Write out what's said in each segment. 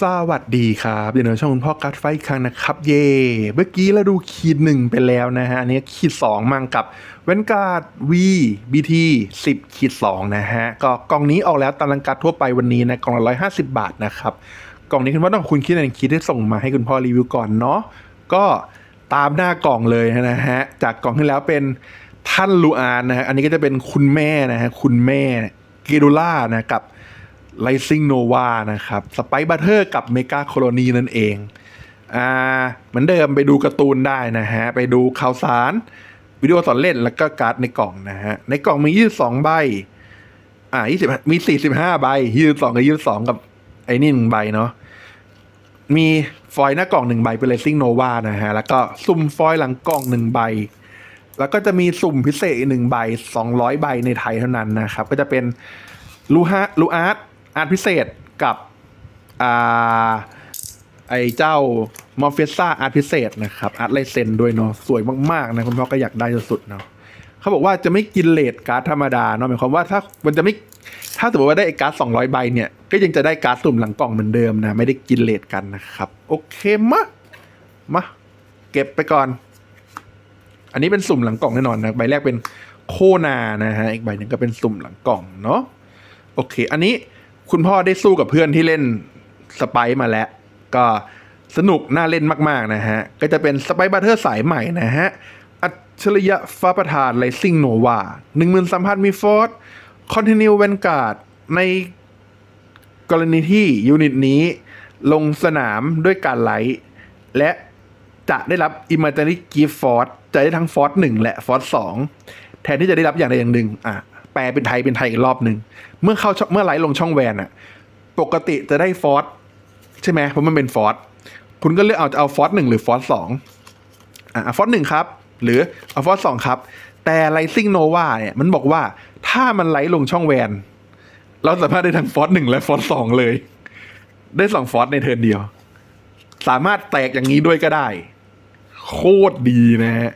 สวัสดีครับเดี๋ยวเราช่องคุณพ่อการ์ดไฟครั้งนะครับ เย่เมื่อกี้เราดูขีดหนึ่งไปแล้วนะฮะ อันนี้ขีดสองมังกับเวนการ์ดวีบีทีสิบขีดสองนะฮะ ก็กล่องนี้ออกแล้วตามรังการทั่วไปวันนี้นะกล่องละร้อยห้าสิบบาทนะครับ กล่องนี้คุณพ่อต้องคุณคิดในคิดที่ส่งมาให้คุณพ่อรีวิวก่อนเนาะก็ตามหน้ากล่องเลยนะฮะ จากกล่องที่แล้วเป็นท่านลูอานนะฮะอันนี้ก็จะเป็นคุณแม่นะฮะคุณแม่เกดูล่านะกับ ไลซิงโนวานะครับสไปบัตเทอร์กับเมกาโคลนีนั่นเองอ่าเหมือนเดิมไปดูการ์ตูนได้นะฮะ ไปดูข่าวสาร วิดีโอสอนเล่นแล้วก็การ์ดในกล่องนะฮะ ในกล่องมี 22 ใบ อ่า20มี 45 ใบ 22 กับ 22 กับไอ้นี่หนึ่งใบเนาะมีฟอยล์หน้ากล่องหนึ่งใบเป็นเลซิงโนวานะฮะ แล้วก็สุ่มฟอยล์หลังกล่องหนึ่งใบ แล้วก็จะมีสุ่มพิเศษอีกหนึ่งใบ 200 ใบในไทยเท่านั้นนะครับ ก็จะเป็นลูฮะลูอาร์ต อาร์ตพิเศษกับอ่าไอเจ้ามอร์เฟซ่าอาร์ตพิเศษนะครับอาร์ตไลเซนด้วยเนาะสวยมากๆนะคุณพ่อก็อยากได้สุดๆเนาะเขาบอกว่าจะไม่กินเลทการ์ดธรรมดาเนาะหมายความว่าถ้ามันจะไม่ถ้าสมมติว่าได้ไอการ์ด200ใบเนี่ย ก็ยังจะได้การ์ดสุ่มหลังกล่องเหมือนเดิมนะ ไม่ได้กินเลทกันนะครับ โอเคมะมาเก็บไปก่อน อันนี้เป็นสุ่มหลังกล่องแน่นอนนะใบแรกเป็นโคนานะฮะอีกใบหนึ่งก็เป็นสุ่มหลังกล่องเนาะโอเค อันนี้ คุณพ่อได้สู้กับเพื่อนที่เล่นสไปซ์มาแล้ว ก็สนุกน่าเล่นมากๆนะฮะ ก็จะเป็นสไปซ์บัตเทอร์สายใหม่นะฮะ อัจฉริยะฟ้าประธานไลซิงโนวาหนึ่งหมื่นสามพันมีฟอร์ดคอนติเนียแวนการ์ดในกรณีที่ยูนิตนี้ลงสนามด้วยการไลท์และจะได้รับ Imaginary Gift Force จะได้ทั้ง Force 1 และ Force 2 แทนที่จะได้รับอย่างใดอย่างหนึ่งอะ แปลเป็นไทยเป็นไทยอีกรอบหนึ่งเมื่อเข้าเมื่อไหลลงช่องแวนอะปกติจะได้ Force ใช่ไหมเพราะมันเป็น Force คุณก็เลือกเอาจะเอา Force 1หรือ Force 2อะฟอสหนึ่งครับ หรือเอาฟอสสองครับ แต่ไลซิงโนวาเนี่ยมันบอกว่าถ้ามันไหลลงช่องแวน เราสามารถได้ทั้งฟอสหนึ่งและฟอสสองเลย ได้สองฟอสในเทิร์นเดียว สามารถแตกอย่างนี้ด้วยก็ได้ โคตรดีนะฮะ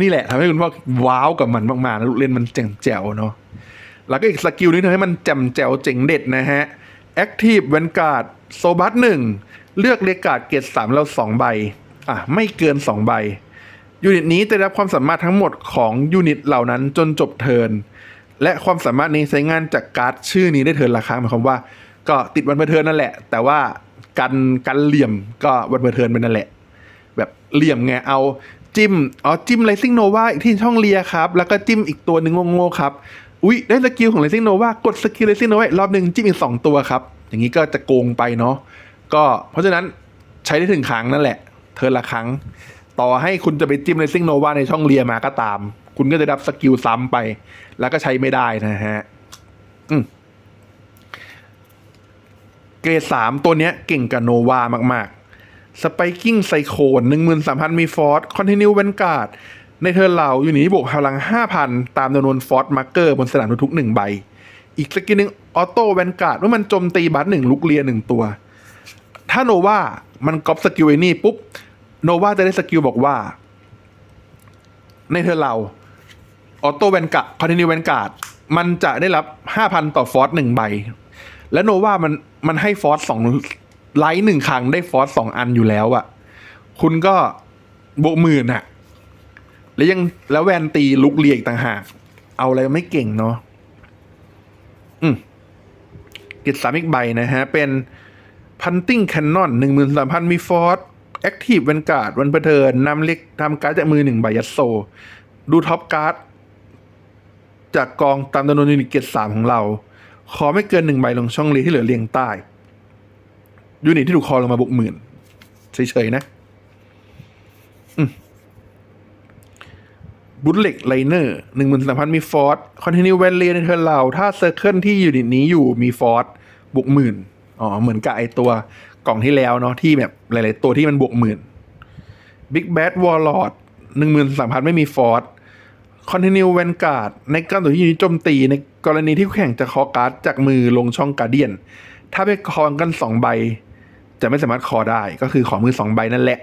นี่แหละทำให้คุณพ่อว้าวกับมันมากๆนะลูกเล่นมันเจ๋งแจ๋วเนาะแล้วก็อีกสกิลนี้ทำให้มันแจ่มแจ๋วเจ๋งเด็ดนะฮะ Active Vanguard โซบัสหนึ่งเลือกเลกาดเกรดสามแล้วสองใบ อะ ไม่เกินสองใบ ยูนิตนี้จะได้รับความสามารถทั้งหมดของยูนิตเหล่านั้นจนจบเทิร์นและความสามารถนี้ใช้งานจากการ์ดชื่อนี้ได้เทิร์นละครั้งหมายความว่า ก็ติดวันเพอร์เทิร์นนั่นแหละ แต่ว่ากันกันเหลี่ยมก็วันเพอร์เทิร์นเป็นนั่นแหละ แบบเหลี่ยมไงเอา จิ้ม อ๋อ จิ้มไ i ซิงโนวาอีกที่ช่องเลียครับ แล้วก็จิ้มอีกตัวหนึ่งโง่ๆครับ อุ๊ยได้สกิลของไ i ซิงโนวากดสกิลไ i ซิงโนวารอบหนึ่งจิ้มอีกสองตัวครับ อย่างนี้ก็จะโกงไปเนาะ ก็เพราะฉะนั้นใช้ได้ถึงครั้งนั่นแหละ เทิร์นละครั้ง ต่อให้คุณจะไปจิ้มไ i ซิงโนวาในช่องเลียมาก็ตาม คุณก็จะรับสกิลซ้ำไป แล้วก็ใช้ไม่ได้นะฮะ อืมเกรดสามตัวเนี้ยเก่งกับโนวามาก ๆ สไปกิ้งไซโคนหนึ่งหมื่นสามพันมีฟอร์สคอนติเนียแวนการ์ดในเทิร์นเราอยู่นี่บวกพลังห้าพันตามจำนวนฟอร์สมาร์เกอร์บนสนามทุกหนึ่งใบ อีกสกิลหนึ่งออโต้แวนการ์ดเมื่อมันโจมตีบัตหนึ่งลุกเลียหนึ่งตัว ถ้าโนวามันก๊อปสกิลไอ้นี่ปุ๊บโนวาจะได้สกิลบอกว่า ในเทิร์เราออโต้แวนการ์ดคอนติเนียแวนการ์ดมันจะได้รับห้าพันต่อฟอร์สหนึ่งใบ และโนวามันมันให้ฟอร์สสอง ไลท์หนึ่งครั้งได้ฟอสสองอันอยู่แล้วอะคุณก็บวกหมื่นอะแล้วยังแล้วแวนตีลุกเลียกต่างหาก เอาอะไรไม่เก่งเนาะอืมกิจสามอีกใบนะฮะ เป็นพันติ้งแคนนอนหนึ่งหมื่นสามพันมีฟอสแอคทีฟแวนการ์ดวันเพเทินนำเล็กทำการ์ดจากมือหนึ่งใบยัดโซ ดูท็อปการ์ดจากกองตามจำนวนยูนิตเกรดสามของเรา ขอไม่เกินหนึ่งใบลงช่องเรียที่เหลือเรียงใต้ ยูนิตที่ถูกคอลงมาบุกหมื่นเฉยๆนะบุลเล็กไลเนอร์หนึ่งหมื่นสามพันมีฟอร์สคอนติเนียแวนเลียในเทิร์เราถ้าเซอร์เคิลที่ยูนิตนี้อยู่มีฟอร์สบวกหมื่นอ๋อ เหมือนกับไอตัวกล่องที่แล้วเนาะที่แบบหลาย ๆ ตัวที่มันบวกหมื่นบิ๊กแบดวอลลอดหนึ่งหมื่นสามพันไม่มีฟอร์สคอนติเนียแวนการ์ดในการต่อที่ยูนิตโจมตีในกรณีที่แข่งจะคอการ์ดจากมือลงช่องการเดียน ถ้าไปคอกันสองใบ จะไม่สามารถคอได้ก็คือขอมือสองใบนั่นแหละ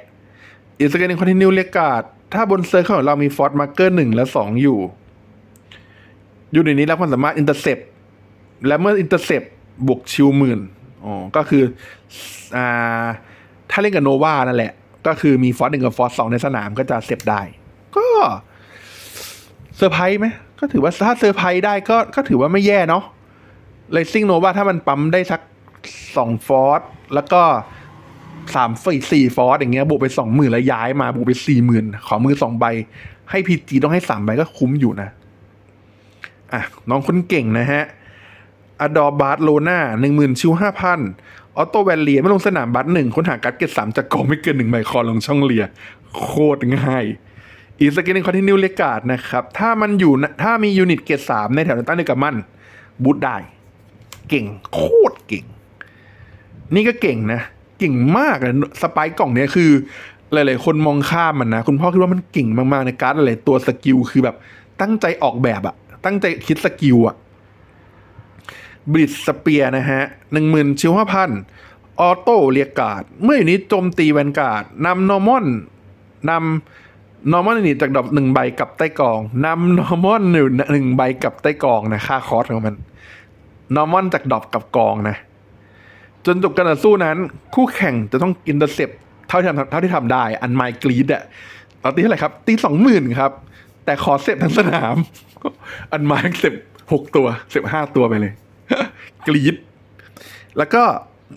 อีกสกนึงคอนติเนียเรียกการ์ดถ้าบนเซอร์เคิลของเรามีฟอร์ m มาร์เกอร์หนึ่งและสองอยู่ยูนิตนี้รับความสามารถอินเตอร์เซปและเมื่ออินเตอร์เซปบวกชิวหมื่นอ๋อก็คืออ่าถ้าเล่นกับโนวานั่นแหละ ก็คือมีฟอสหนึ่งกับฟอสสองในสนามก็จะเซฟได้ ก็เซอร์ไพรส์ไหมก็ถือว่าถ้าเซอร์ไพรส์ได้ก็ก็ถือว่าไม่แย่เนาะเลซิ่งโนวาถ้ามันปั๊มได้สัก สองฟอสแล้วก็สามสี่สี่ฟอสอย่างเงี้ยบวกไปสองหมื่นแล้วย้ายมาบวกไปสี่หมื่นขอมือสองใบ ให้พีจีต้องให้สามใบก็คุ้มอยู่นะ อะ น้องคนเก่งนะฮะอดอบาร์โลนาหนึ่งหมื่นชิวห้าพันออโต้แวนเลียไม่ลงสนามบัตหนึ่งค้นหาการ์ดเกตสามจากกองไม่เกินหนึ่งใบคอลงช่องเลีย โคตรง่ายอีสกินหนึ่งคอนตินียเลกาดนะครับ ถ้ามันอยู่ถ้ามียูนิตเกตสามในแถวตั้งเดียวกับมัน บูทได้ เก่ง โคตรเก่ง นี่ก็เก่งนะ เก่งมากเลยสไปค์กล่องเนี้ยคือ หลาย ๆ คนมองข้ามมันนะ คุณพ่อคิดว่ามันเก่งมาก ๆ ในการ์ดหลายๆตัวสกิลคือแบบ ตั้งใจออกแบบอะตั้งใจคิดสกิลอะบริดสเปียนะฮะหนึ่งหมื่นชิวห้าพันออโต้เรียกการ์ดเมื่ออยู่นี้โจมตีแวนการ์ดนำนอร์มอนนำนอร์มอนนี่จากดอกหนึ่งใบกับใต้กองนำนอร์มอนหนึ่งหนึ่งใบกับใต้กองนะค่าคอร์สของมันนอร์มอนจากดอกกับกองนะ จนจบการต่อสู้นั้น คู่แข่งจะต้องอินเตอร์เซปเท่าที่ทำเท่าที่ทำได้อันไมกรีดอะเอาตีเท่าไหร่ครับ ตีสองหมื่นครับ แต่ขอเซฟทั้งสนาม อันไมเซฟหกตัวเซฟห้าตัวไปเลย กรีดแล้วก็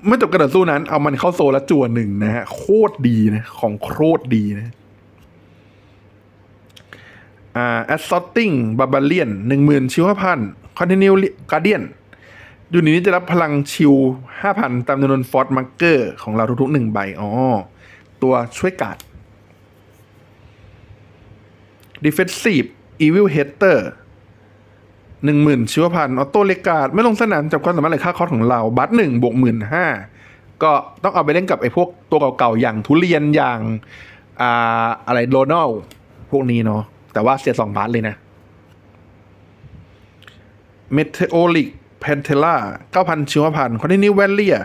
เมื่อจบการต่อสู้นั้น เอามันเข้าโซลแล้วจั่วหนึ่งนะฮะ โคตรดีนะ ของโคตรดีนะอ่า assaulting barbarian หนึ่งหมื่นชิวพัน continue guardian ยู่ในนี้จะรับพลังชิว5,000 ตามจำนวนฟอร์ m มาร์เกอร์ของเราทุกๆหนึ่งใบ อ๋อ ตัวช่วยการ์ด Defensive Evil Hater หนึ่งหมื่นชิวพันออโต้เลกาดไม่ลงสนามจับความสามารถหรือค่าคอสของเรา บัตหนึ่งบวกหมื่นห้าก็ต้องเอาไปเล่นกับไอ้พวกตัวเก่าๆ อย่างทุเรียนอย่างอ่าอะไรโรนัลพวกนี้เนาะแต่ว่าเสียสองบาทเลยนะเมเทโอลิก แพนเทล่า9,000 ชิวพันคนติเนียแวลเลีย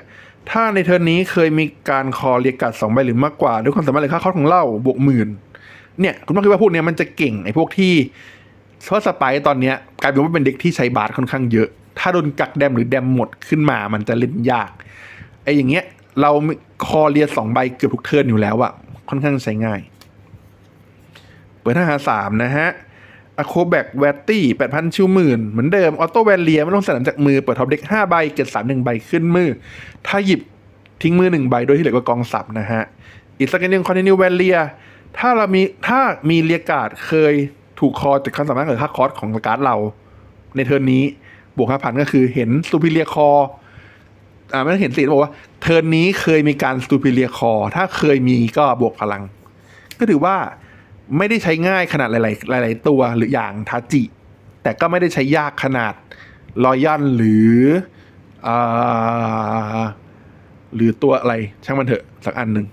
ถ้าในเทอร์นนี้เคยมีการคอเรียกกัดสองใบหรือมากกว่า ด้วยความสามารถเลยค่าคอสของเล่าบวกหมื่นเนี่ย คุณต้องคิดว่าพวกเนี้ยมันจะเก่งไอ้พวกที่เพราะสไปร์ตอนเนี้ยกลายเป็นว่าเป็นเด็กที่ใช้บาสค่อนข้างเยอะ ถ้าโดนกักแดมหรือแดมหมดขึ้นมามันจะเล่นยากไอ้อย่างเงี้ยเราคอเรียสองใบเกือบทุกเทิร์นอยู่แล้วอะค่อนข้างใช้ง่าย เปิดห้าหาสามนะฮะ อะโคแบกแวตตี้แปดพันชิวหมื่นเหมือนเดิม ออโต้แวนเลียไม่ต้องสนามจากมือ เปิดท็อปเด็กห้าใบ เกิดสามหนึ่งใบขึ้นมือ ถ้าหยิบทิ้งมือหนึ่งใบ โดยที่เหลือก็กองสับนะฮะ อีกสักนิดนึงคอนติเนียแวนเลีย ถ้าเรามีถ้ามีเรียกาดเคยถูกคอจากความสามารถหรือค่าคอสของการ์ดเรา ในเทิร์นนี้บวกห้าพันก็คือเห็นซูพิเลียคออ่าไม่ได้เห็นสิบอกว่า เทิร์นนี้เคยมีการซูพิเลียคอ ถ้าเคยมีก็บวกพลัง ก็ถือว่า ไม่ได้ใช้ง่ายขนาดหลาย ๆ หลาย ๆ ตัวหรืออย่างทาจิ แต่ก็ไม่ได้ใช้ยากขนาดรอยันหรืออหรือตัวอะไรช่างมันเถอะ สักอันหนึ่ง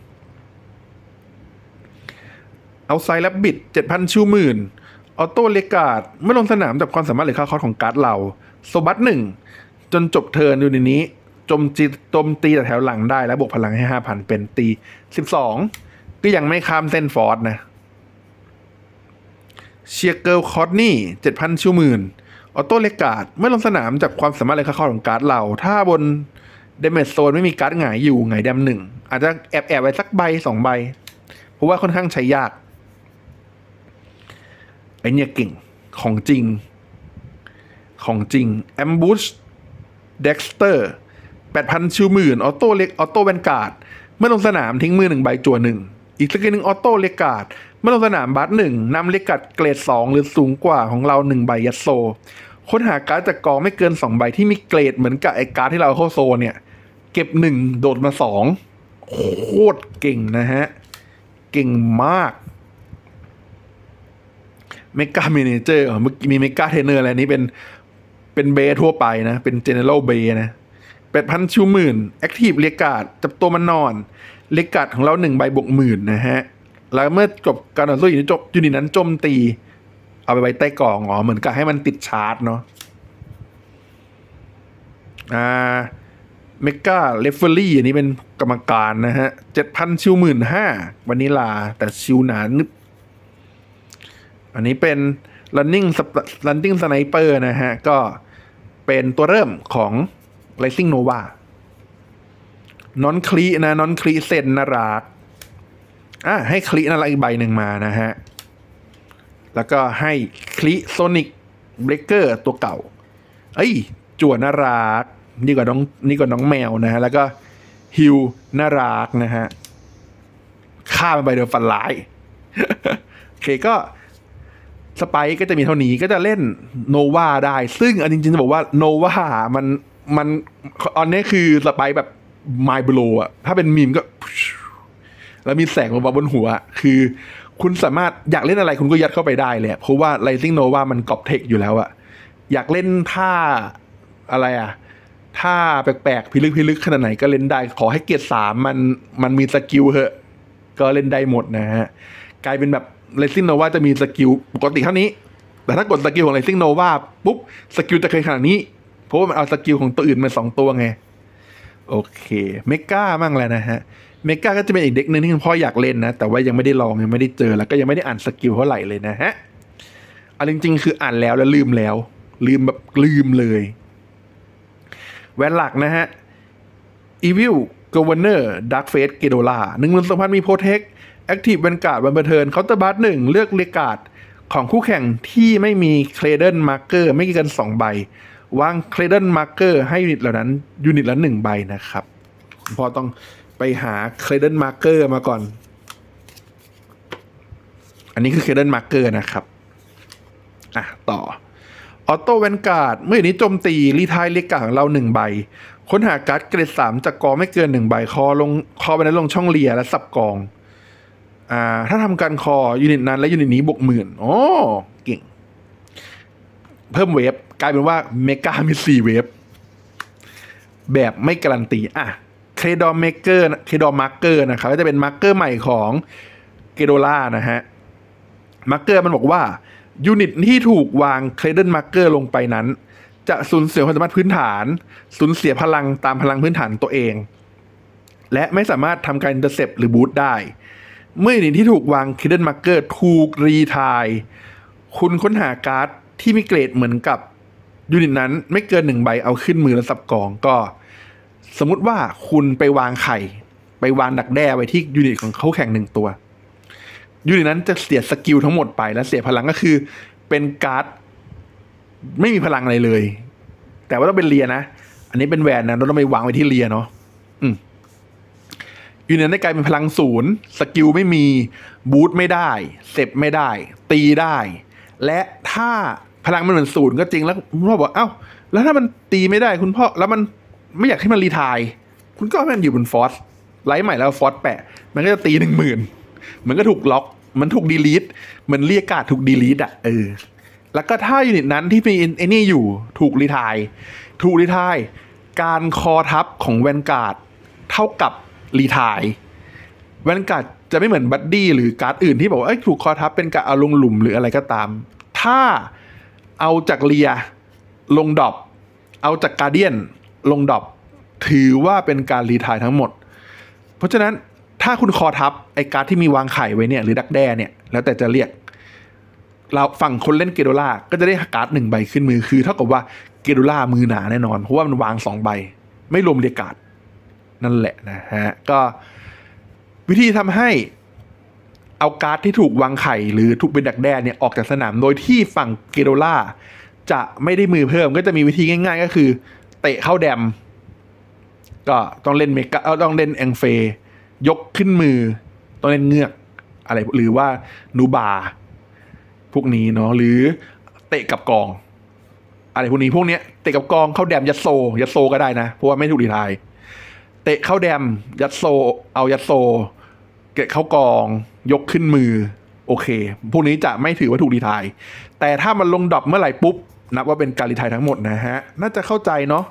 เอาไซแลบบิดเจ็ดพันชิวหมื่นออโต้เลกาดไม่ลงสนามจากความสามารถหรือค่าคอสของการ์ดเราโซบัตหนึ่งจนจบเทิร์นอยู่ในนี้จมจีจมตีแต่แถวหลังได้แล้วบวกพลังให้ห้าพันเป็นตีสิบสองก็ยังไม่ข้ามเส้นฟอร์สนะ เชียร์เกิลคอร์นี่เจ็ดพันชิวหมื่นออโต้เลกาดไม่ลงสนามจากความสามารถเลยค่าของการ์ดเรา ถ้าบนเดเมจโซนไม่มีการ์ดหงายอยู่หงายดมหนึ่ง อาจจะแอบแอบไว้สักใบสองใบ เพราะว่าค่อนข้างใช้ยากไอเนี่ยเก่งของจริง ของจริงแอมบูชเด็กสเตอร์แปดพันชิวหมื่นออโต้เล็กออโต้แวนการ์ดเมื่อลงสนามทิ้งมือหนึ่งใบจั่วหนึ่งอีกสกิลหนึ่งออโต้เลกาด เมื่อลงสนามบัสหนึ่งนำเลกาดเกรดสองหรือสูงกว่าของเราหนึ่งใบยัดโซ ค้นหาการ์ดจากกองไม่เกินสองใบที่มีเกรดเหมือนกับไอการ์ดที่เราเข้าโซเนี่ย เก็บหนึ่งโดดมาสองโคตรเก่งนะฮะ เก่งมากเมกาเมเนเจอร์มีเมกาเทรนเนอร์อะไรนี้เป็นเป็นเบทั่วไปนะ เป็นเจเนอเรลเบนะแปดพันชิวหมื่นแอคทีฟเรียกาดจับตัวมันนอนเรียกาดของเราหนึ่งใบบวกหมื่นนะฮะ แล้วเมื่อจบการต่อสู้อยู่ในจบยู่ในนั้นโจมตี เอาไปไว้ใต้กล่องอ๋อเหมือนกับให้มันติดชาร์จเนาะอ่าเมกาเลฟเฟอรี่อันนี้เป็นกรรมการนะฮะเจ็ดพันชิวหมื่นห้าวันนี้ลา แต่ชิวหนานึบอันนี้เป็น running running sniper นะฮะ ก็เป็นตัวเริ่มของ Rising Nova นอนคลีนะนอนคลีเซนนารัก อะให้คลีนารักอีกใบหนึ่งมานะฮะ แล้วก็ให้คลีโซนิกเบรกเกอร์ตัวเก่า เอ้ยจั่วน่ารักนี่กว่าน้องนี่กว่าน้องแมวนะฮะ แล้วก็ฮิวน่ารักนะฮะฆ่ามันไปเดียวฟันร้ายโอเคก็สไปค์ก็จะมีเท่านี้ก็จะเล่นโนวาได้ ซึ่งอันจริงๆจะบอกว่าโนวามันมันอันนี้คือสไปแบบไมบโลอะถ้าเป็นมีมก็ แล้วมีแสงมาบนหัว คือคุณสามารถอยากเล่นอะไรคุณก็ยัดเข้าไปได้เลยเพราะว่า Rising Nova มันกอบเทคอยู่แล้วอะอยากเล่นท่าอะไรอะท่าแปลกๆ พิลึกพิลึกขนาดไหนก็เล่นได้ ขอให้เกียรติสามมันมันมีสกิลเหอะ ก็เล่นได้หมดนะฮะ กลายเป็นแบบ Rising Nova จะมีสกิลปกติเท่านี้ แต่ถ้ากดสกิลของ Rising Nova ปุ๊บสกิลจะเคยขนาดนี้ เพราะว่ามันเอาสกิลของตัวอื่นมาสองตัวไง โอเคเมก้ามั่งแล้วนะฮะ เมกาก็จะเป็นอีกเด็กหนึ่งที่คุณพ่ออยากเล่นนะ แต่ว่ายังไม่ได้ลองยังไม่ได้เจอแล้วก็ยังไม่ได้อ่านสกิลเท่าไหร่เลยนะฮะเอันจริง ๆ คืออ่านแล้วแล้วลืมแล้ว ลืมแบบลืมเลย แวนหลักนะฮะ Evil Governor Dark Face g e d o l a หนึ่งหมื่นสองพันมีโปรเทค Active Vanguard วันเบอร์เทินเคาน์เตอร์บัสหนึ่งเลือกเรียกาดของคู่แข่งที่ไม่มีเครเดนมาร์เกอร์ไม่เกินสองใบวางเครเดนมาร์เกอร์ให้ยูนิตเหล่านั้นยูนิตละหนึ่งใบนะครับคุณพ่อต้อง ไปหาเครเดนมาร์เกอร์มาก่อน อันนี้คือเครเดนมาร์เกอร์นะครับอะต่อออโต้แวนการ์ดเมื่อนี้โจมตีรีทายเรียกกาของเราหนึ่งใบ ค้นหาการ์ดเกรดสามจากกองไม่เกินหนึ่งใบ คอลงคอไปนั้นลงช่องเลียและสับกองอ่าถ้าทำการคอยูนิตนั้นและยูนิตนี้บวกหมื่นโอ้เก่ง เพิ่มเวฟกลายเป็นว่าเมกามีสี่เวฟแบบไม่การันตีอะ เคดอมเมเกอร์เคดอมมาร์เกอร์นะครับก็จะเป็นมาร์เกอร์ใหม่ของเกโดล่านะฮะมาร์เกอร์มันบอกว่ายูนิตที่ถูกวางเครเดนมาร์เกอร์ลงไปนั้น จะสูญเสียความสามารถพื้นฐานสูญเสียพลังตามพลังพื้นฐานตัวเอง และไม่สามารถทำการอินเตอร์เซปหรือบูตได้ เมื่อยูนิตที่ถูกวางเครเดนมาร์เกอร์ถูกรีทายคุณค้นหาการ์ดที่มีเกรดเหมือนกับยูนิตนั้นไม่เกินหนึ่งใบเอาขึ้นมือแล้วสับกองก็ สมมุติว่าคุณไปวางไข่ ไปวางดักแด้ไว้ที่ยูนิตของเขาแข่งหนึ่งตัว ยูนิตนั้นจะเสียสกิลทั้งหมดไปและเสียพลังก็คือ เป็นการ์ดไม่มีพลังอะไรเลย แต่ว่าต้องเป็นเลียนะ อันนี้เป็นแวนนะเราต้องไปวางไว้ที่เลียเนาะอืมยูนิตนั้นได้กลายเป็นพลังศูนย์สกิลไม่มีบูทไม่ได้เสพไม่ได้ ตีได้ และถ้าพลังมันเหมือนศูนย์ก็จริงแล้วคุณพ่อบอกเอ้าแล้วถ้ามันตีไม่ได้คุณพ่อแล้วมัน ไม่อยากให้มันรีทายคุณก็ให้มันอยู่บนฟอสไลท์ใหม่แล้วฟอสแปะ มันก็จะตีหนึ่งหมื่นมันก็ถูกล็อกมันถูกดีลีทมันเรียกการ์ดถูกดีลีทอะเออแล้วก็ถ้ายูนิตนั้นที่มีไอ้นี่อยู่ถูกรีทายถูกรีทายการคอทับของแวนการ์ดเท่ากับรีทายแวนการ์ดจะไม่เหมือนบัดดี้หรือการ์ดอื่นที่บอกว่าเอ้ยถูกคอทับเป็นการเอาลงหลุมหรืออะไรก็ตาม ถ้าเอาจากเลียลงดอปเอาจากการเดียน ลงดรอปถือว่าเป็นการรีทายทั้งหมด เพราะฉะนั้นถ้าคุณคอทับไอการ์ดที่มีวางไข่ไว้เนี่ยหรือดักแด้เนี่ยแล้วแต่จะเรียก เราฝั่งคนเล่นเกโดล่าก็จะได้การ์ดหนึ่งใบขึ้นมือคือเท่ากับว่าเกโดล่ามือหนาแน่นอนเพราะว่ามันวางสองใบ ไม่รวมเรียกการ์ดนั่นแหละนะฮะก็วิธีทำให้เอาการ์ดที่ถูกวางไข่หรือถูกเป็นดักแด้เนี่ยออกจากสนามโดยที่ฝั่งเกโดล่าจะไม่ได้มือเพิ่มก็จะมีวิธีง่าย ๆ ก็คือ เตะเข้าแดม ก็ต้องเล่นเมกาต้องเล่นแองเฟยกขึ้นมือ ต้องเล่นเงือกอะไรหรือว่านูบา พวกนี้เนาะหรือเตะกับกอง อะไรพวกนี้พวกเนี้ยเตะกับกองเข้าแดมยัดโซยัดโซก็ได้นะ เพราะว่าไม่ถูกดีทาย เตะเข้าแดมยัดโซ เอายัดโซ เกะเข้ากอง ยกขึ้นมือ โอเค พวกนี้จะไม่ถือว่าถูกดีทาย แต่ถ้ามันลงดรอปเมื่อไหร่ปุ๊บ นับว่าเป็นการรีไทยทั้งหมดนะฮะ น่าจะเข้าใจเนาะ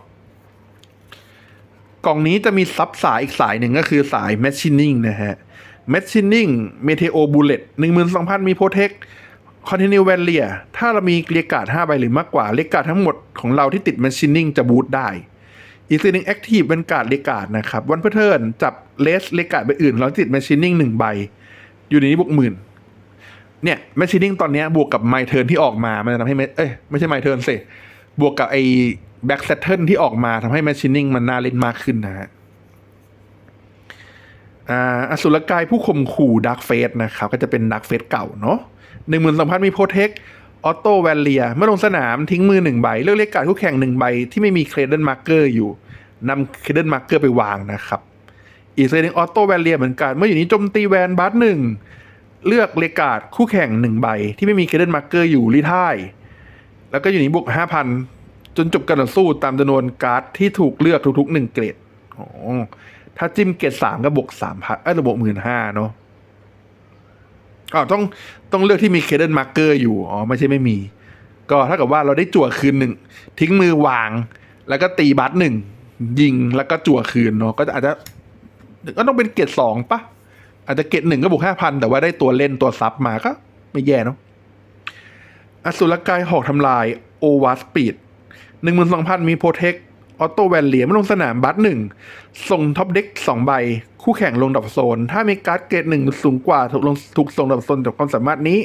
กล่องนี้จะมีซับสายอีกสายหนึ่งก็คือสาย Machining นะฮะ Machining Meteo Bullet 12,000 มีโปรเทค Continue v a l i a ถ้าเรามีเรียกกาด5ใบหรือมากกว่าเรียกกาดทั้งหมดของเราที่ติด Machining จะบูตได้ อีกสิ่งหนึ่ง Active เป็นการ์ดเรียกกาดนะครับ วันเพื่อเทินจับเลสเรียกกาดใบอื่นเราติด Machining 1ใบ อยู่ในนี้บวกหมื่น เนี่ย Machining ตอนนี้บวกกับ My Turn ที่ออกมา มันจะทำให้เอ้ยไม่ใช่ My Turn สิ บวกกับไอ้ Back Saturn ที่ออกมาทำให้ Machining มันน่าเล่นมากขึ้นนะฮะอ่าอสุรกายผู้ข่มขู่ดักเฟสนะครับ ก็จะเป็นดักเฟสเก่าเนาะหนึ่งหมื่นสองพันมีโปรเทคออโต้แวลเลียเมื่อลงสนามทิ้งมือหนึ่งใบ เลือกเลขการคู่แข่งหนึ่งใบ ที่ไม่มีเครดเดิลมาร์เกอร์อยู่นำเครดเดิลมาร์เกอร์ไปวางนะครับ อีกเซนหนึ่งออโต้แวลเลียเหมือนกัน เมื่ออยู่นี้โจมตีแวนบัสหนึ่ง เลือกเลกาดคู่แข่งหนึ่งใบ ที่ไม่มีเครดเดิลมาร์เกอร์อยู่รีท่ายแล้วก็อยู่นี้บวกห้าพันจนจบการต่อสู้ตามจำนวนการ์ดที่ถูกเลือกทุกๆหนึ่งเกรดอ๋อถ้าจิ้มเกรดสามก็บวกสามพันเอ้ยบวกหมื่นห้าเนาะอ๋อต้องต้องเลือกที่มีเคเดนมาร์เกอร์อยู่อ๋อไม่ใช่ไม่มี ก็ถ้ากับว่าเราได้จั่วคืนหนึ่งทิ้งมือวาง แล้วก็ตีบัตหนึ่งยิงแล้วก็จั่วคืนเนาะก็อาจจะก็ต้องเป็นเกรดสองปะ อาจจะเกรดหนึ่งก็บวกห้าพันแต่ว่าได้ตัวเล่นตัวซับมาก็ไม่แย่เนาะอสุรกายหอกทำลายโอวาสปีดหนึ่งหมื่นสองพันมีโปรเทคออโต้แวนเหลียมลงสนามบัตหนึ่งส่งท็อปเด็กสองใบ คู่แข่งลงดับโซน ถ้ามีการ์ดเกรดหนึ่งสูงกว่าถูกลงถูกส่งดับโซนจากความสามารถนี้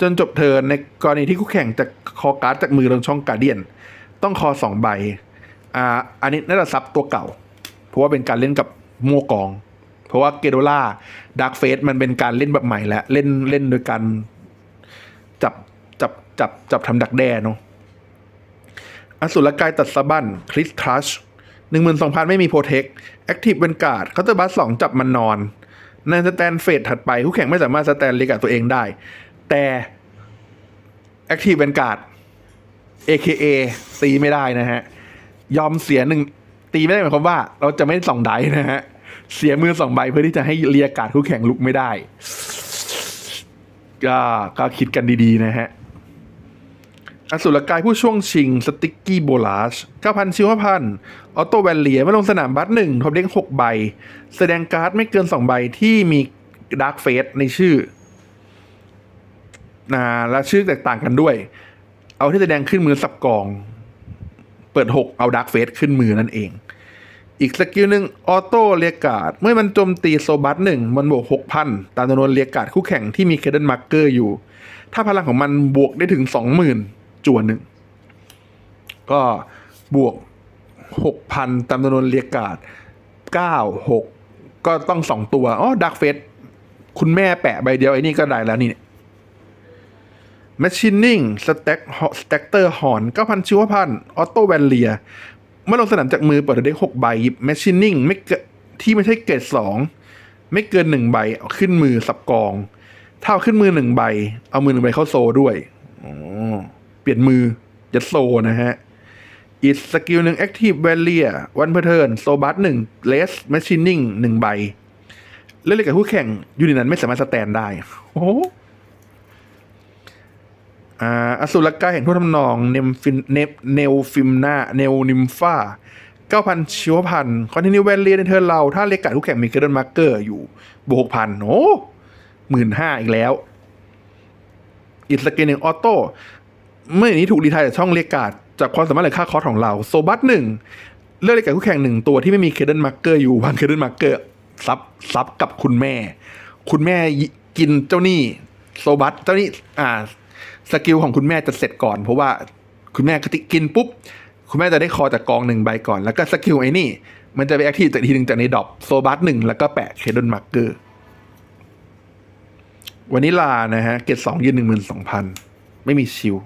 จนจบเทิร์นในกรณีที่คู่แข่งจะคอการ์ดจากมือลงช่องการเดียน ต้องคอสองใบอ่าอันนี้น่าจะซับตัวเก่า เพราะว่าเป็นการเล่นกับโม่กอง ราะว่าเกโดล่าดักเฟสมันเป็นการเล่นแบบใหม่แล้วเล่นเล่นโดยการจับจับจับจับทำดักแด้เนาะอสุรกายตัดสะบั้นคริสทรัชหนึ่งหมื่นสองพันไม่มีโปรเทคแอคทีฟเป็นการ์ดเขาจะบัสสองจับมันนอนในสแตนเฟสถัดไปคู่แข่งไม่สามารถสแตนเลกาตัวเองได้ แต่แอคทีฟเป็นการ์ด AKA ตีไม่ได้นะฮะ ยอมเสียหนึ่งตีไม่ได้หมายความว่า เราจะไม่สองไดนะฮะ เสียมือสองใบเพื่อที่จะให้เรียกกาดคู่แข่งลุกไม่ได้ ก็ก็คิดกันดีๆ นะฮะอสุรกายผู้ช่วงชิง สติกกี้โบลาช9,000 ชิวพันออโตแวนเลียไม่ลงสนามบัตหนึ่งทบเด้ง6ใบ แสดงการ์ดไม่เกิน 2 ใบที่มีดาร์กเฟสในชื่อนะและชื่อแตกต่างกันด้วย เอาที่แสดงขึ้นมือสับกอง เปิด 6 เอาดาร์กเฟสขึ้นมือนั่นเอง อีกสกิลหนึ่งออโต้เรียกาดเมื่อมันโจมตีโซบัสหนึ่งมันบวกหกพันตามจำนวนเรียกาดคู่แข่งที่มีเคเดนมาร์เกอร์อยู่ ถ้าพลังของมันบวกได้ถึงสองหมื่นจวนหนึ่ง ก็บวกหกพันตามจำนวนเรียกาดเก้าหกก็ต้องสองตัวอ๋อดักเฟสคุณแม่แปะใบเดียวไอ้นี่ก็ได้แล้วนี่แมชชีนิ่งสแต็กสแต็กเตอร์หอนเก้าพันชิวพันออโต้แวนเลีย เมื่อลงสนามจากมือเปิดได้หกใบหยิบแมชชีนิ่งไม่เกิที่ไม่ใช่เกรดสองไม่เกินหนึ่งใบเอาขึ้นมือสับกอง ถ้าเอาขึ้นมือหนึ่งใบ เอามือหนึ่งใบเข้าโซด้วยอ๋อเปลี่ยนมือยัดโซนะฮะอีกสกิลหนึ่ง Active v a l i a วันเพอร์เทิร์นโซบัสหนึ่งเลสแมชชีนิ่งหนึ่งใบเล่นเล่นกับคู่แข่งยูนิตนั้นไม่สามารถสแตนได้ โอ้ อ่าอสุรกายแห่งทั่วทำนองเนมฟินเนเนลฟิมนาเนลนิมฟาเก้าพันชิวพันคอนตินียแวนเลียในเทิร์นเรา ถ้าเลกกัดคู่แข่งมีเกรดมาร์เกอร์อยู่บวกพันโอ้หมื่นห้าอีกแล้วอีกสกิลหนึ่งออโต้เมื่อนี้ถูกรีไทยจากช่องเลกาดจากความสามารถหรือค่าคอร์สของเรา โซบัสหนึ่งเลือกเลกาดคู่แข่งหนึ่งตัวที่ไม่มีเคเดนมาร์เกอร์อยู่วางเคเดนมาร์เกอร์ซับซับกับคุณแม่ คุณแม่กินเจ้าหนี้โซบัสเจ้าหนี้อ่า สกิลของคุณแม่จะเสร็จก่อน เพราะว่าคุณแม่กติกินปุ๊บ คุณแม่จะได้คอจากกองหนึ่งใบก่อน แล้วก็สกิลไอ้นี่ มันจะไปแอคทีฟจากทีหนึ่งจากในดอปโซบัสหนึ่งแล้วก็แปะเคเดนมาร์เกอร์วานิลานะฮะ เกตสองยืนหนึ่งหมื่นสองพันไม่มีชิว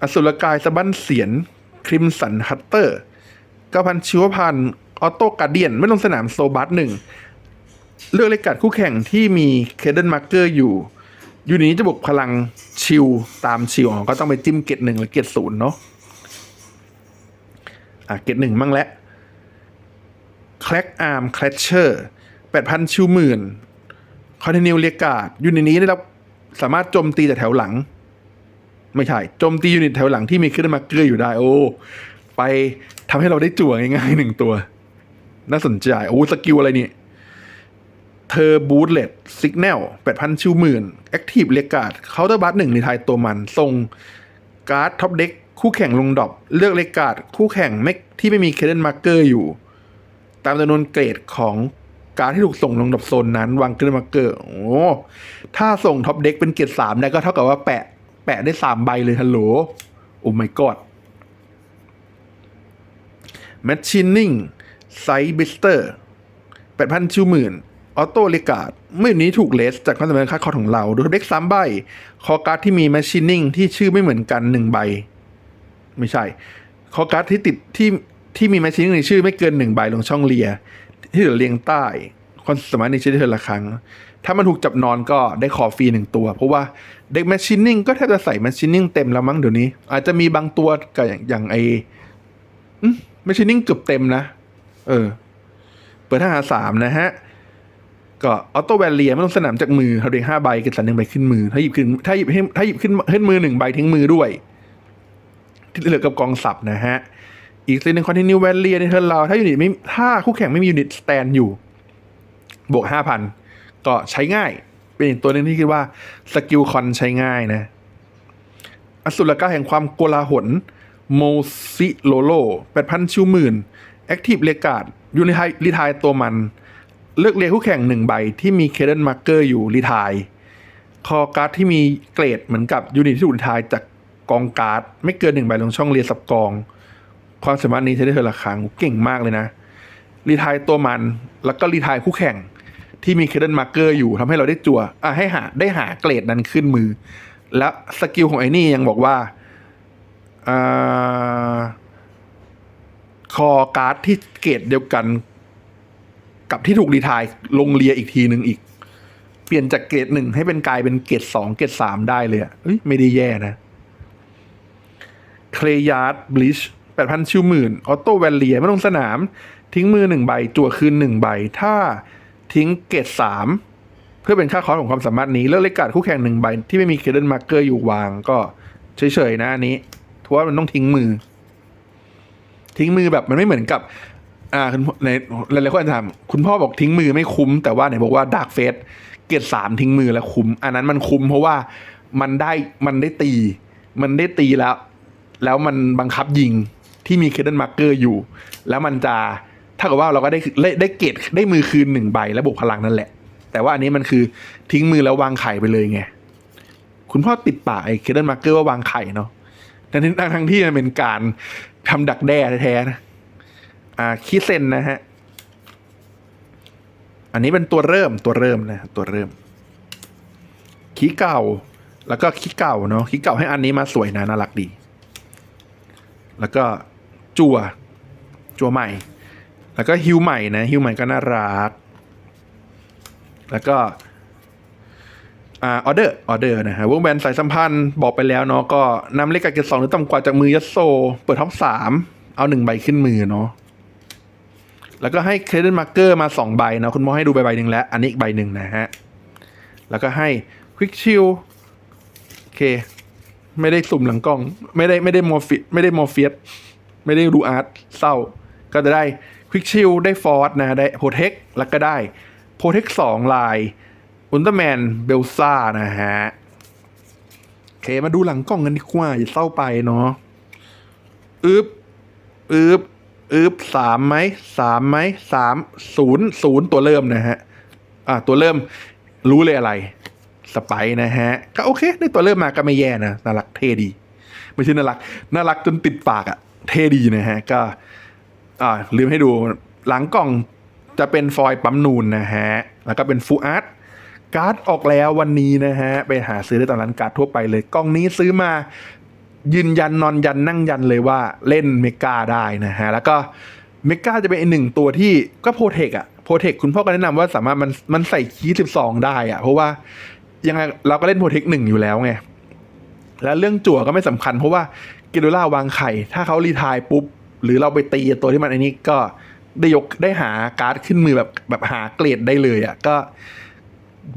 อสุรกายสะบั้นเสียน คริมสันฮัตเตอร์เก้าพันชิวพันออโต้การเดียน ไม่ลงสนามโซบัสหนึ่งเลือกเลกัดคู่แข่งที่มีเคเดนมาร์เกอร์อยู่ ยู่นี้จะบวกพลังชิวตามชิวอ๋อก็ต้องไปจิ้มเกตหนึ่งหรือเกตศูนย์เนาะอะเกตหนึ่งมั่งแล้วแคลกอาร์มแคลชเชอร์แปดพันชิวหมื่นคอนเทนิวเรียกกาดอยู่ในนี้ได้รับสามารถโจมตีจากแถวหลัง ไม่ใช่โจมตียูนิตแถวหลังที่มีขึ้นมาเกลืออยู่ได้โอ้ไปทำให้เราได้จั่วง่ายๆหนึ่งตัว น่าสนใจโอ้สกิลอะไรนี่ เธอบูทเลตสิกแนลแปดพันชิวหมื่นแอคทีฟเรียกาดเคาน์เตอร์บัสหนึ่งในไทยตัวมันส่งการ์ดท็อปเด็กคู่แข่งลงดอปเลือกเรียกาดคู่แข่งไม่ที่ไม่มีเคเดนมาร์เกอร์อยู่ ตามจำนวนเกรดของการดที่ถูกส่งลงดอปโซนนั้น วางเคเดนมาร์เกอร์โอ้ถ้าส่งท็อปเด็กเป็นเกรดสามได้ก็เท่ากับว่าแปะแปะได้สามใบเลยฮัลโหลโอ้ my god แมชชีนิ่งไซบิสเตอร์แปดพันชิวหมื่น ออโต้เลกาดเมื่อนี้ถูกเลสจากความสำเร็จค่าคอร์ของเราดยเด็กสามใบ คอการ์ดที่มีแมชชีนิ่งที่ชื่อไม่เหมือนกันหนึ่งใบ ไม่ใช่ คอการ์ดที่ติดที่ที่มีแมชชีนิ่งในชื่อไม่เกินหนึ่งใบลงช่องเลีย ที่เหลือเรียงใต้ความสามารถในชื่อเทอละครั้ง ถ้ามันถูกจับนอนก็ได้ขอฟรีหนึ่งตัว เพราะว่าเด็กแมชชีนิ่งก็แทบจะใส่แมชชีนิ่งเต็มแล้วมั้งเดี๋ยวนี้ อาจจะมีบางตัวกับอย่างอย่างไอแมชชีนิ่งเกือบเต็มนะ เออ เปิดห้าหาสามนะฮะ ก็ออโต้แวลเลียไม่ต้องสนามจากมือเขาเรียงห้าใบเก็สันหนึ่งใบขึ้นมือ ถ้าหยิบขึ้นถ้าหยิบให้ถ้าหยิบขึ้นขึ้นมือหนึ่งใบทิ้งมือด้วย ที่เหลือกับกองสับนะฮะ อีกสิ่งหนึ่งคอนติเนียแวลเลียในเทิร์นเราถ้ายูนิตไม่ถ้าคู่แข่งไม่มียูนิตสแตนอยู่ บวกห้าพันก็ใช้ง่าย เป็นอีกตัวหนึ่งที่คิดว่าสกิลคอนใช้ง่ายนะอสุรกาแห่งความโกลาหลโมซิโลโลแปดพันชิวหมื่นแอคทีฟเลกาดยูนิทายรีทายตัวมัน เลือกเรียกคู่แข่งหนึ่งใบที่มีเคเดนมาร์เกอร์อยู่รีทายคอการ์ดที่มีเกรดเหมือนกับยูนิตที่ถูกรีทายจากกองการ์ด ไม่เกินหนึ่งใบลงช่องเรียนสับกอง ความสามารถนี้ใช้ได้เทอละครั้งเก่งมากเลยนะ รีทายตัวมันแล้วก็รีทายคู่แข่งที่มีเคเดนมาร์เกอร์อยู่ทำให้เราได้จั่วอะให้หาได้หาเกรดนั้นขึ้นมือ และสกิลของไอ้นี่ยังบอกว่าอ่าคอการ์ดที่เกรดเดียวกัน กับที่ถูกรีทายลงเลียอีกทีหนึ่งอีก เปลี่ยนจากเกรดหนึ่งให้เป็นกลายเป็นเกรดสองเกรดสามได้เลยอะไม่ได้แย่นะเคลยาร์ดบลิชแปดพันชิวหมื่นออโต้แวลเลียไม่ลงสนาม ทิ้งมือหนึ่งใบ จั่วคืนหนึ่งใบ ถ้าทิ้งเกรดสามเพื่อเป็นค่าคอสของความสามารถนี้เลือกเลขการ์ดคู่แข่งหนึ่งใบ ที่ไม่มีเคเดนมาร์เกอร์อยู่วางก็เฉยๆนะอันนี้เพราะว่ามันต้องทิ้งมือ ทิ้งมือแบบมันไม่เหมือนกับ อ่าคุณในหลายๆคนอาจจะถามคุณพ่อบอกทิ้งมือไม่คุ้ม แต่ว่าไหนบอกว่าดาร์กเฟสเกรสามทิ้งมือแล้วคุ้ม อันนั้นมันคุ้มเพราะว่ามันได้มันได้ตี มันได้ตีแล้ว แล้วมันบังคับยิงที่มีเคเดนมาร์เกอร์อยู่ แล้วมันจะถ้ากับว่าเราก็ได้ได้ไดเกรดได้มือคืนหนึ่งใบแล้วบวกพลังนั่นแหละ แต่ว่าอันนี้มันคือทิ้งมือแล้ววางไข่ไปเลยไงคุณพ่อติดปากไอ้เคเดนมาร์เกอร์ว่าวางไข่เนาะทั้งทั้งที่มันเป็นการทำดักแด้แท้ๆนะ อ่าคีเซนนะฮะ อันนี้เป็นตัวเริ่มตัวเริ่มนะ ตัวเริ่มคีเก่า แล้วก็คีเก่าเนาะคีเก่าให้อันนี้มาสวยนะน่ารักดี แล้วก็จัวจัวใหม่ แล้วก็ฮิวใหม่นะฮิวใหม่ก็น่ารัก แล้วก็ออเดอร์ออเดอร์นะฮะวงแบนสายสัมพันธ์บอกไปแล้วเนาะก็นำเลขการเกตสองหรือต่ำกว่าจากมือยัสโซ เปิดท็อปสามเอาหนึ่งใบขึ้นมือเนาะ แล้วก็ให้เครดิตมาร์เกอร์มาสองใบนะคุณหมอให้ดูใบใบหนึ่งแล้ว อันนี้อีกใบหนึ่งนะฮะ แล้วก็ให้ควิกชิลโอเค ไม่ได้สุ่มหลังกล้อง ไม่ได้ไม่ได้มอร์ฟิไม่ได้มอร์ฟียสไม่ได้ดูอาร์ตเศร้า ก็จะได้ควิกชิลได้ฟอร์สนะได้โปรเทคแล้วก็ได้โปรเทคสองลายอุลตร้าแมนเบลซ่านะฮะโอเคมาดูหลังกล้องกันดีกว่าอย่าเศร้าไปเนาะอึบอึบ อึบสามไหมสามไหมสามศูนย์ศูนย์ตัวเริ่มนะฮะ อ่า ตัวเริ่มรู้เลยอะไร สไปร์นะฮะ ก็โอเคได้ตัวเริ่มมาก็ไม่แย่นะน่ารักเท่ดี ไม่ใช่น่ารัก น่ารักจนติดปากอะเท่ดีนะฮะ ก็ อ่าลืมให้ดูหลังกล่องจะเป็นฟอยล์ปั๊มนูนนะฮะ แล้วก็เป็นฟูอาร์ตการ์ดออกแล้ววันนี้นะฮะ ไปหาซื้อได้ตามร้านการ์ดทั่วไปเลย กล้องนี้ซื้อมา ยืนยันนอนยันนั่งยันเลยว่าเล่นเมกาได้นะฮะ แล้วก็เมกาจะเป็นอีกหนึ่งตัวที่ก็โปรเทคอะโปรเทคคุณพ่อก็แนะนำว่าสามารถมันมันใส่คีย์สิบสองได้อะเพราะว่ายังไงเราก็เล่นโปรเทคหนึ่งอยู่แล้วไง แล้วเรื่องจั่วก็ไม่สำคัญ เพราะว่ากิโดล่าวางไข่ ถ้าเขารีไทายปุ๊บ หรือเราไปตีตัวที่มันอันนี้ก็ได้ยกได้หาการ์ดขึ้นมือแบบแบบหาเกรดได้เลยอะก็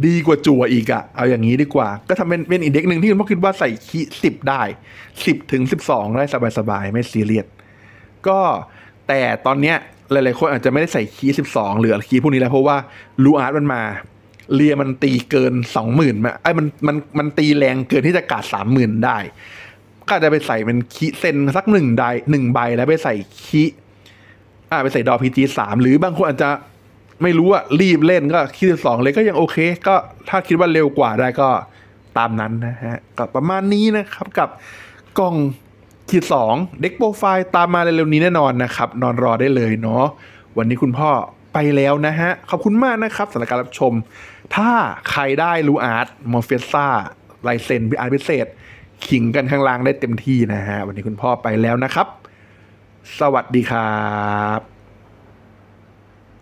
ดีกว่าจั่วอีกอะเอาอย่างนี้ดีกว่า ก็ทำเป็นเป็นอีกเด็กหนึ่งที่คุณพ่อคิดว่าใส่คีสิบได้สิบถึงสิบสองได้สบายๆ ไม่ซีเรียสก็แต่ตอนเนี้ยหลายๆคนอาจจะไม่ได้ใส่คีสิบสองหรือคีพวกนี้แล้ว เพราะว่าลูอาร์ตมันมาเรียมันตีเกินสองหมื่นมาไอ้มันมันมันตีแรงเกินที่จะกาดสามหมื่นได้ ก็จจะไปใส่เป็นคีเซนสักหนึ่งใบหนึ่งใบแล้วไปใส่คีอ่าไปใส่ดอพีจีสามหรือบางคนอาจจะ ไม่รู้อะรีบเล่นก็คิดสองเลยก็ยังโอเค ก็ถ้าคิดว่าเร็วกว่าได้ก็ตามนั้นนะฮะก็ประมาณนี้นะครับกับกล่องขีดสองเด็กโปรไฟล์ตามมาเร็วๆนี้แน่นอนนะครับ นอนรอได้เลยเนาะวันนี้คุณพ่อไปแล้วนะฮะ ขอบคุณมากนะครับสำหรับการรับชม ถ้าใครได้รูอาร์ตมอร์เฟซ่าลายเซ็นพิอาร์พิเศษ ขิงกันข้างล่างได้เต็มที่นะฮะ วันนี้คุณพ่อไปแล้วนะครับ สวัสดีครับ